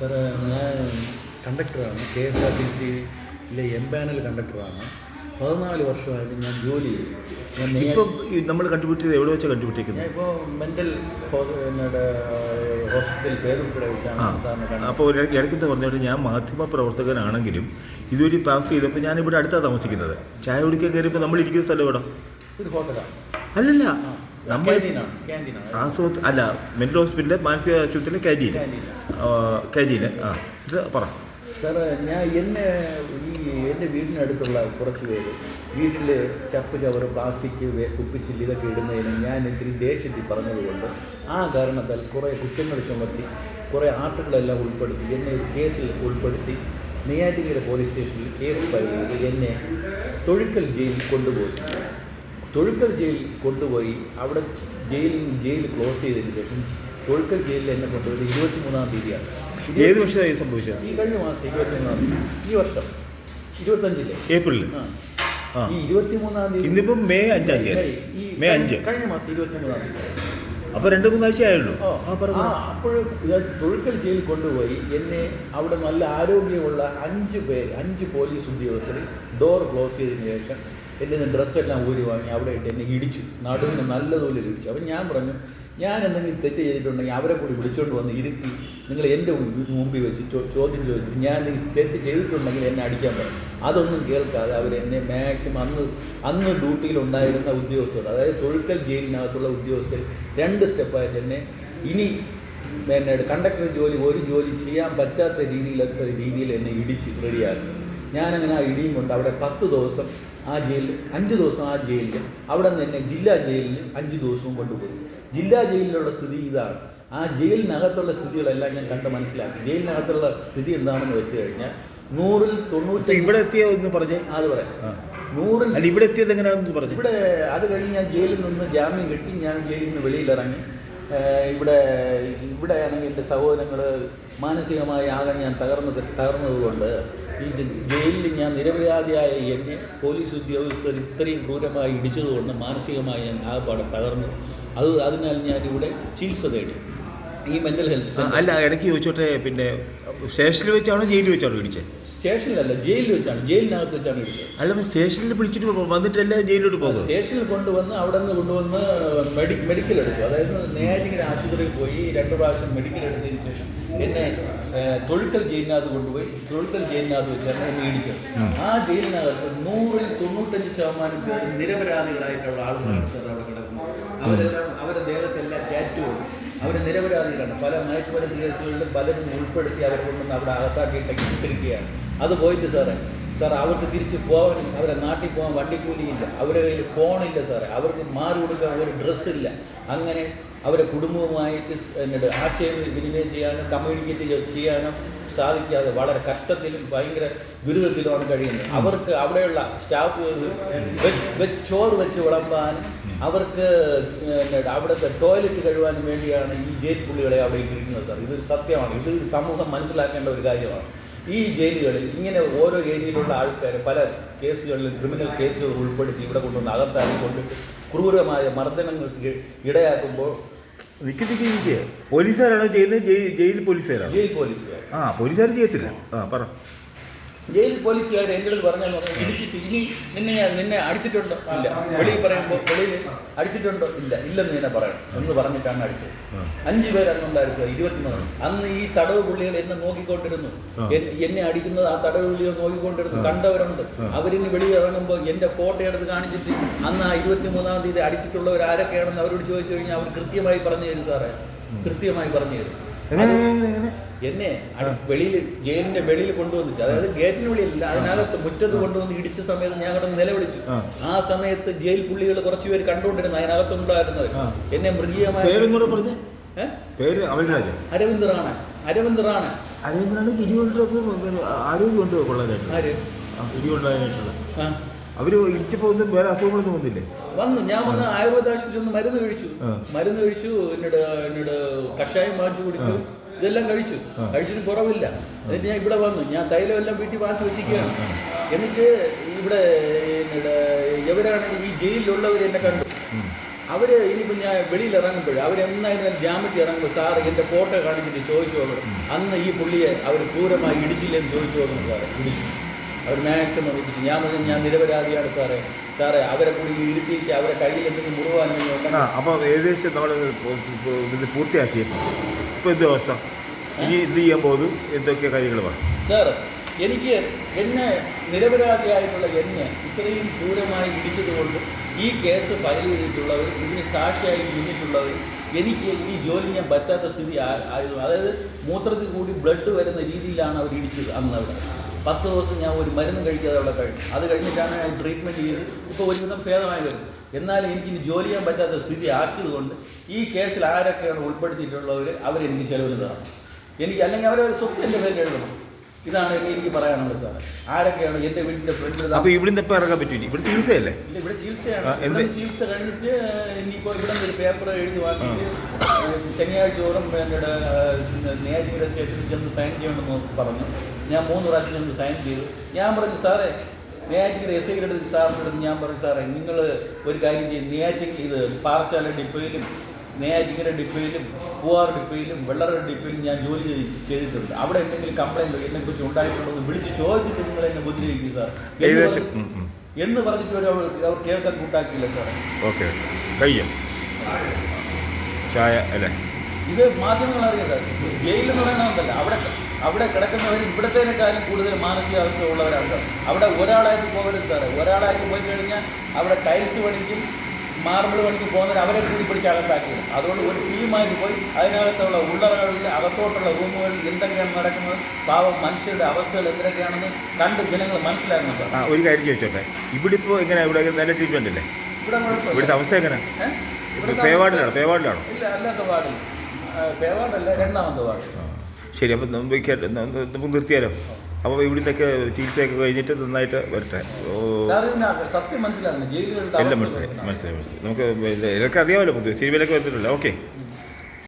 Sir ഞാൻ കണ്ടക്ടറാണ് K S R T സിയിലെ എം പാനൽ കണ്ടക്ടറാണ് പതിനാല് വർഷമായിട്ട് ഞാൻ ജോലി ചെയ്തു. ഇപ്പോൾ നമ്മൾ കണ്ടുപിടിച്ചത് എവിടെ വെച്ചാണ് ഞാൻ കണ്ടുപിടിക്കുന്നത് ഇപ്പോൾ മെന്റൽ ഹോസ്പിറ്റൽ പേരുൾപ്പെടെ വെച്ചാണ് അപ്പോൾ ഇടയ്ക്കത്തെ പറഞ്ഞിട്ട് ഞാൻ മാധ്യമ പ്രവർത്തകനാണെങ്കിലും ഇതുവഴി പാസ് ചെയ്തപ്പോൾ ഞാനിവിടെ അടുത്താണ് താമസിക്കുന്നത്. ചായ കുടിക്കാൻ കയറിയപ്പോൾ നമ്മൾ ഇരിക്കുന്ന സ്ഥലം ഇവിടെ ഒരു ഹോട്ടലാണ് അല്ലല്ല. നമ്മൾ ആശുപത്രി അല്ല മെന്റൽ ഹോസ്പിറ്റലിലെ മാനസിക ആശുപത്രിയിലെ ക്യാന്റീൻ ക്യാന്റീൻ ആ ഇത് പറ. സാറ് ഞാൻ എന്നെ ഈ എന്റെ വീടിനടുത്തുള്ള കുറച്ച് പേര് വീട്ടിൽ ചപ്പ് ചവറ് പ്ലാസ്റ്റിക് കുപ്പിച്ചില്ല കുപ്പിച്ചില്ല് ഇതൊക്കെ ഇടുന്നതിന് ഞാൻ ഇത്തിരി ദേഷ്യത്തിൽ പറഞ്ഞതുകൊണ്ട് ആ കാരണത്താൽ കുറേ കുറ്റങ്ങൾ ചുമത്തി കുറേ ആർട്ടുകളെല്ലാം ഉൾപ്പെടുത്തി എന്നെ ഒരു കേസിൽ ഉൾപ്പെടുത്തി നെയ്യാറ്റിങ്കര പോലീസ് സ്റ്റേഷനിൽ കേസ് ഫയൽ ചെയ്ത് എന്നെ തൊഴുക്കൽ ജയിലിൽ കൊണ്ടുപോയി. തൊഴുക്കൽ ജയിലിൽ കൊണ്ടുപോയി അവിടെ ജയിലിൽ ജയിൽ ക്ലോസ് ചെയ്തതിന് ശേഷം തൊഴുക്കൽ ജയിലിൽ എന്നെ കൊണ്ടുപോയത് ഇരുപത്തി മൂന്നാം തീയതിയാണ്. ഏത് വർഷമായി സംഭവിച്ചത്? ഈ കഴിഞ്ഞ മാസം ഇരുപത്തി മൂന്നാം തീയതി. ഈ വർഷം. ഇരുപത്തഞ്ചില്ലേ? ഏപ്രിലിൽ ഈ ഇരുപത്തി മൂന്നാം തീയതി ഇന്നിപ്പം മെയ് അഞ്ചാം തീയതി. മെയ് അഞ്ച്. കഴിഞ്ഞ മാസം ഇരുപത്തി മൂന്നാം തീയതി. അപ്പോൾ രണ്ട് മൂന്നാഴ്ച ആയുള്ളൂ. ഓ, ആ പറ ആ അപ്പോൾ തൊഴുക്കൽ ജയിൽ കൊണ്ടുപോയി. എന്നെ അവിടെ നല്ല ആരോഗ്യമുള്ള അഞ്ച് പേര് അഞ്ച് പോലീസ് ഉദ്യോഗസ്ഥർ ഡോർ ക്ലോസ് ചെയ്തതിന് ശേഷം എന്റെ ഡ്രസ്സെല്ലാം ഊരി വാങ്ങി അവിടെ ഇട്ട് എന്നെ ഇടിച്ചു. നടുവിന് നല്ലതുപോലെ ഇടിച്ചു. അപ്പം ഞാൻ പറഞ്ഞു ഞാൻ എന്തെങ്കിലും തെറ്റ് ചെയ്തിട്ടുണ്ടെങ്കിൽ അവരെ കൂടി വിളിച്ചുകൊണ്ട് വന്ന് ഇരുത്തി നിങ്ങൾ എന്റെ മുമ്പിൽ വെച്ച് ചോദ്യം ചോദിച്ചിട്ട് ഞാൻ എന്തെങ്കിലും തെറ്റ് ചെയ്തിട്ടുണ്ടെങ്കിൽ എന്നെ അടിക്കാൻ പറയും. അതൊന്നും കേൾക്കാതെ അവർ എന്നെ മാക്സിമം അന്ന് അന്ന് ഡ്യൂട്ടിയിലുണ്ടായിരുന്ന ഉദ്യോഗസ്ഥർ അതായത് തൊഴുക്കൽ ജയിലിനകത്തുള്ള ഉദ്യോഗസ്ഥർ രണ്ട് സ്റ്റെപ്പായിട്ട് എന്നെ ഇനി പിന്നെ കണ്ടക്ടർ ജോലി ഒരു ജോലി ചെയ്യാൻ പറ്റാത്ത രീതിയിലത്തെ രീതിയിൽ എന്നെ ഇടിച്ച് റെഡിയാക്കി. ഞാനങ്ങനെ ആ ഇടിയും കൊണ്ട് അവിടെ പത്ത് ദിവസം ആ ജയിലിൽ അഞ്ച് ദിവസം ആ ജയിലിൽ അവിടെ നിന്ന് തന്നെ ജില്ലാ ജയിലിൽ അഞ്ച് ദിവസവും കൊണ്ടുപോയി. ജില്ലാ ജയിലിലുള്ള സ്ഥിതി ഇതാണ്. ആ ജയിലിനകത്തുള്ള സ്ഥിതികളെല്ലാം ഞാൻ കണ്ട് മനസ്സിലാക്കി. ജയിലിനകത്തുള്ള സ്ഥിതി എന്താണെന്ന് വെച്ച് കഴിഞ്ഞാൽ നൂറിൽ തൊണ്ണൂറ്റി ഇവിടെ എത്തിയ എന്ന് പറഞ്ഞേ? അത് പറയാം. നൂറിൽ അല്ല ഇവിടെ എത്തിയത് എങ്ങനെയാണെന്ന് പറഞ്ഞു? ഇവിടെ അത് കഴിഞ്ഞ് ഞാൻ ജയിലിൽ നിന്ന് ജാമ്യം കിട്ടി. ഞാൻ ജയിലിൽ നിന്ന് വെളിയിലിറങ്ങി. ഇറങ്ങി ഇവിടെ ഇവിടെയാണെങ്കിൽ എന്റെ സഹോദരങ്ങൾ മാനസികമായി ആകെ ഞാൻ തകർന്ന് തകർന്നതുകൊണ്ട് ഈ ജയിലിൽ ഞാൻ നിരപരാധിയായ എന്നെ പോലീസ് ഉദ്യോഗസ്ഥർ ഇത്രയും ക്രൂരമായി ഇടിച്ചതുകൊണ്ട് മാനസികമായി ഞാൻ ആകെപ്പാടെ തകർന്നു. അത് അതിനാൽ ഞാൻ ഇവിടെ ചികിത്സ തേടി. ഈ മെന്റൽ ഹെൽത്ത് അല്ല ഇടയ്ക്ക് ചോദിച്ചോട്ടെ പിന്നെ സ്റ്റേഷനിൽ വെച്ചാണോ ജയിലിൽ വെച്ചാണോ ഇടിച്ചത്? സ്റ്റേഷനിലല്ല ജയിലിൽ വെച്ചാണ് ജയിലിനകത്ത് വെച്ചാണ് ഇടിച്ചത്. അല്ല സ്റ്റേഷനിൽ വിളിച്ചിട്ട് വന്നിട്ടല്ല ജയിലിലോട്ട് പോകും. സ്റ്റേഷനിൽ കൊണ്ടുവന്ന് അവിടെ നിന്ന് കൊണ്ടുവന്ന് മെഡി മെഡിക്കൽ എടുക്കും അതായത് നേരിങ്ങനെ ആശുപത്രിയിൽ പോയി രണ്ട് പ്രാവശ്യം മെഡിക്കൽ എടുത്തതിന് ശേഷം എന്നെ തൊഴുക്കൽ ജയിലിനകത്ത് കൊണ്ടുപോയി തൊഴുക്കൽ ജയിലിനകത്ത് വെച്ചാണ് എന്നെ ഇടിച്ചത്. ആ ജയിലിനകത്ത് നൂറിൽ തൊണ്ണൂറ്റഞ്ച് ശതമാനം പേര് നിരപരാധികളായിട്ടുള്ള ആളുകളാണ് സാർ അവിടെ കിടക്കുന്നത്. അവരെല്ലാം പല മയക്കുമരുന്ന് കേസുകളിലും പലരും ഉൾപ്പെടുത്തി അവരെ കൊണ്ടുവന്ന് അവിടെ അകത്താക്കിയിട്ട് ഇട്ടിരിക്കുകയാണ്. അത് പോയിട്ട് സാറേ. സാർ അവർക്ക് തിരിച്ച് പോകാൻ അവരെ നാട്ടിൽ പോകാൻ വണ്ടിക്കൂലിയില്ല. അവരുടെ കയ്യിൽ ഫോണില്ല സാറേ. അവർക്ക് മാറി കൊടുക്കാൻ ഒരു ഡ്രസ്സില്ല അങ്ങനെ അവരെ കുടുംബവുമായിട്ട് എന്നിട്ട് ആശയം വിനിമയം ചെയ്യാനും കമ്മ്യൂണിക്കേറ്റ് ചെയ്യാനും സാധിക്കാതെ വളരെ കഷ്ടത്തിലും ഭയങ്കര ദുരിതത്തിലുമാണ് കഴിയുന്നത്. അവർക്ക് അവിടെയുള്ള സ്റ്റാഫ് വെച്ച് ചോറ് വെച്ച് വിളമ്പാനും അവർക്ക് അവിടുത്തെ ടോയ്ലറ്റ് കഴുകാനും വേണ്ടിയാണ് ഈ ജയിൽ പുള്ളികളെ അവിടെ ഇട്ടിരിക്കുന്നത് സാർ ഇതൊരു സത്യമാണ്. ഇത് സമൂഹം മനസ്സിലാക്കേണ്ട ഒരു കാര്യമാണ്. ഈ ജയിലുകളിൽ ഇങ്ങനെ ഓരോ ഏരിയയിലുള്ള ആൾക്കാർ പല കേസുകളിൽ ക്രിമിനൽ കേസുകൾ ഉൾപ്പെടുത്തി ഇവിടെ കൊണ്ടുവന്ന് അകത്താക്കി കൊണ്ടിട്ട് ക്രൂരമായ മർദ്ദനങ്ങൾക്ക് ഇടയാക്കുമ്പോൾ പോലീസുകാരാണ് നിൽക്കി നിൽക്കുക പോലീസുകാരാണോ ചെയ്യുന്നത്? ജയിൽ പോലീസുകാരാണോ? ജയിൽ പോലീസുകാർ ആ പോലീസുകാർ ചെയ്യത്തില്ല. ആ പറ. ജയിൽ പോലീസുകാർ എന്റെ അടുത്ത് പറഞ്ഞാൽ പറഞ്ഞു, ഇടിച്ചിട്ട് ഇനി നിന്നെ ഞാൻ നിന്നെ അടിച്ചിട്ടുണ്ടോ? ഇല്ല. വെളിയിൽ പറയുമ്പോൾ വെളിയിൽ അടിച്ചിട്ടുണ്ടോ? ഇല്ല. ഇല്ലെന്ന് തന്നെ പറയണം. എന്ന് പറഞ്ഞിട്ടാണ് അടിച്ചത് അഞ്ചു പേര് അന്നുണ്ടായിരുന്നു. ഇരുപത്തിമൂന്ന്. അന്ന് ഈ തടവ് പുള്ളികൾ എന്നെ നോക്കിക്കൊണ്ടിരുന്നു. എന്നെ അടിക്കുന്നത് ആ തടവ് പുള്ളികൾ നോക്കിക്കൊണ്ടിരുന്നു. കണ്ടവരുണ്ട്. അവരിന് വെളിയിൽ ഇറങ്ങുമ്പോൾ എന്റെ ഫോട്ടോ എടുത്ത് കാണിച്ചിട്ട് അന്ന് ആ ഇരുപത്തിമൂന്നാം തീയതി അടിച്ചിട്ടുള്ളവർ ആരൊക്കെയാണെന്ന് അവരോട് ചോദിച്ചു കഴിഞ്ഞാൽ അവർ കൃത്യമായി പറഞ്ഞു തരും സാറേ. കൃത്യമായി പറഞ്ഞു തരും. എന്നെ വെളിയിൽ ജയിലിന്റെ വെളിയിൽ കൊണ്ടുവന്നിട്ട് അതായത് ഗേറ്റിന് വെളിയില്ല അതിനകത്ത് മുറ്റത്ത് കൊണ്ടുവന്ന് ഇടിച്ച സമയത്ത് ഞാൻ അവിടെ നിലവിളിച്ചു. ആ. സമയത്ത് ജയിൽ പുള്ളികൾ കുറച്ച് പേര് കണ്ടുകൊണ്ടിരുന്നു അതിനകത്തുണ്ടായിരുന്നവർ ആ. എന്നെ മൃഗീയമായ പേര് ഏ? പേര് അമൽരാജ് അരവിന്ദ് റാണ അരവിന്ദ് റാണ അരവിന്ദ്രനാണ് ഇടി കൊണ്ട് കൊള്ളാനായിട്ട് ആര്? ആ, ഇടി കൊള്ളാനായിട്ടുള്ള ആ. അവർ ഒന്നും വേറെ അസുഖങ്ങളൊന്നും വന്നില്ലേ? വന്നു. ഞാൻ വന്ന് ആയുർവേദ ആശുപത്രി ഒന്ന് മരുന്ന് കഴിച്ചു. മരുന്ന് കഴിച്ചു എന്നോട് എന്നോട് കഷായം വാങ്ങിച്ചു കുടിച്ചു. ഇതെല്ലാം കഴിച്ചു. കഴിച്ചിട്ട് കുറവില്ല. എന്നിട്ട് ഞാൻ ഇവിടെ വന്നു. ഞാൻ തൈലം എല്ലാം വീട്ടിൽ വാങ്ങിച്ചു വെച്ചിരിക്കുകയാണ്. എന്നിട്ട് ഇവിടെ എവിടെയാണ് ഈ ജയിലിലുള്ളവർ എന്നെ കണ്ടു. അവർ ഇനിയിപ്പോൾ ഞാൻ വെളിയിൽ ഇറങ്ങുമ്പോൾ അവരെന്നായിരുന്നാലും ജാമ്യത്തിൽ ഇറങ്ങുമ്പോൾ സാറ് എന്റെ ഫോട്ടോ കാണിച്ചിട്ട് ചോദിച്ചു നോക്കണം അന്ന് ഈ പുള്ളിയെ അവർ ക്രൂരമായി ഇടിച്ചില്ലെന്ന് ചോദിച്ചു നോക്കണം സാറ് ഇടിച്ചു. അവർ മാക്സിമം ഇടിച്ചു ഞാൻ പറഞ്ഞു ഞാൻ നിരപരാധിയാണ് സാറേ. സാറേ അവരെ കൂടി ഇരുത്തിയിട്ട് അവരെ കയ്യിൽ എന്തെങ്കിലും മുറിവാണെങ്കിൽ ആ അപ്പോൾ ഏകദേശം നമ്മൾ ഇത് പൂർത്തിയാക്കി ദിവസം. ഇനി എന്ത് ചെയ്യാൻ പോകുന്നു. എന്തൊക്കെ കാര്യങ്ങൾ സാർ എനിക്ക് എന്നെ നിരപരാധിയായിട്ടുള്ള എന്നെ ഇത്രയും ക്രൂരമായി ഇടിച്ചതുകൊണ്ട് ഈ കേസ് ഫയൽ ചെയ്തിട്ടുള്ളവർ ഇതിന് സാക്ഷിയായി നിന്നിട്ടുള്ളവർ എനിക്ക് ഈ ജോലി ചെയ്യാൻ പറ്റാത്ത സ്ഥിതി ആയിരുന്നു. അതായത് മൂത്രത്തിൽ കൂടി ബ്ലഡ് വരുന്ന രീതിയിലാണ് അവർ ഇടിച്ചത് അന്ന് അവിടെ. പത്ത് ദിവസം ഞാൻ ഒരു മരുന്ന് കഴിക്കാതെ അവിടെ കഴിഞ്ഞു. അത് കഴിഞ്ഞിട്ടാണ് ഞാൻ ട്രീറ്റ്മെന്റ് ചെയ്ത്. ഇപ്പോൾ ഒരുവിധം ഭേദമായി വരും എന്നാലും എനിക്ക് ഇനി ജോലി ചെയ്യാൻ പറ്റാത്ത സ്ഥിതി ആക്കിയതുകൊണ്ട് ഈ കേസിൽ ആരൊക്കെയാണ് ഉൾപ്പെടുത്തിയിട്ടുള്ളവർ അവരെനിക്ക് ചെലവിന് തരണം. എനിക്ക് അല്ലെങ്കിൽ അവരെ സ്വത്ത് എന്റെ പേരിൽ എഴുതണം. ഇതാണ് എനിക്ക് എനിക്ക് പറയാനുള്ളത് സാറേ. ആരൊക്കെയാണ് എന്റെ വീടിന്റെ ഫ്രണ്ടിൽ അപ്പോൾ ഇവിടുന്ന് എപ്പോൾ ഇറങ്ങാൻ പറ്റില്ല ഇവിടെ ചികിത്സയല്ലേ? ഇല്ല ഇവിടെ ചികിത്സയാണ്. ചികിത്സ കഴിഞ്ഞിട്ട് ഇനിയിപ്പോൾ ഇവിടെ ഒരു പേപ്പർ എഴുതി വാങ്ങിയിട്ട് ശനിയാഴ്ച ഓടും എന്നോട് നേരിയ സ്റ്റേഷനിൽ ചെന്ന് സൈൻ ചെയ്യണമെന്ന് പറഞ്ഞു ഞാൻ മൂന്ന് പ്രാവശ്യം ചെന്ന് സൈൻ ചെയ്തു. ഞാൻ പറഞ്ഞു സാറേ നെയ്യാറ്റിക്കര എസ് ഐ അടുത്ത് സാറിന്റെ അടുത്ത് ഞാൻ പറഞ്ഞു സാറേ നിങ്ങൾ ഒരു കാര്യം ചെയ്യും. നെയ്യാറ്റിക്ക് ഇത് പാറശാല ഡിപ്പോയിലും നെയ്യാറ്റിക്കര ഡിപ്പോയിലും പൂവാർ ഡിപ്പോയിലും വെള്ളറ ഡിപ്പോയിലും ഞാൻ ജോലി ചെയ്ത് ചെയ്തിട്ടുണ്ട്. അവിടെ എന്തെങ്കിലും കംപ്ലൈന്റ് എന്നെ കുറിച്ച് ഉണ്ടായിട്ടുണ്ടോ എന്ന് വിളിച്ച് ചോദിച്ചിട്ട് നിങ്ങൾ എന്നെ ബുദ്ധിമുട്ടിക്കും സാർ എന്ന് പറഞ്ഞിട്ട് ഒരു അവർ അവർ കേൾക്കാൻ കൂട്ടാക്കിയില്ല സാറേ ഓക്കെ കഴിയും ചായ അല്ലേ? ഇത് മാധ്യമങ്ങൾ അറിയാതെ. ജയിലെന്ന് പറയുന്നതല്ല അവിടെ അവിടെ കിടക്കുന്നവർ ഇവിടത്തേനേക്കാളും കൂടുതൽ മാനസികാവസ്ഥ ഉള്ളവരാണ് അവിടെ ഒരാളായിട്ട് പോകരുത് സാറേ ഒരാളായിട്ട് പോയി കഴിഞ്ഞാൽ അവിടെ ടൈൽസ് പണിക്കും മാർബിൾ പണിക്കും പോകുന്നവർ അവരെ കൂടി പിടിച്ച് അകത്താക്കിയത് അതുകൊണ്ട് ഒരു ടീമായിട്ട് പോയി അതിനകത്തുള്ള ഉള്ളറകളിൽ അകത്തോട്ടുള്ള റൂമുകളിൽ എന്തൊക്കെയാണ് നടക്കുന്നത് പാവം മനുഷ്യരുടെ അവസ്ഥകൾ എന്തൊക്കെയാണെന്ന് കണ്ട് ജനങ്ങൾ മനസ്സിലാക്കുന്നുണ്ട് ഒരു കാര്യം ചോദിച്ചോട്ടെ ഇവിടെ ഇപ്പോൾ എങ്ങനെയാണ് ഇവിടെ നല്ല ട്രീറ്റ്മെന്റ് അല്ലേ. ഇവിടുത്തെ അവസ്ഥ എങ്ങനെ? പേവാർഡിലാണോ പേവാർഡിലാണോ ഇല്ല അല്ലാത്ത വാർഡിൽ. പേവാർഡല്ല രണ്ടാമത്തെ വാർഡ്. ശരി അപ്പം നമുക്ക് നമുക്ക് നിർത്തിയാലോ? അപ്പോൾ ഇവിടുന്നൊക്കെ ചികിത്സയൊക്കെ കഴിഞ്ഞിട്ട് നന്നായിട്ട് വരട്ടെ. എല്ലാം മനസ്സിലായി മനസ്സിലായി മനസ്സിലായി. നമുക്ക് ഇതൊക്കെ അറിയാമല്ലോ പൊതുവെ സിനിമയിലൊക്കെ വന്നിട്ടില്ല ഓക്കെ.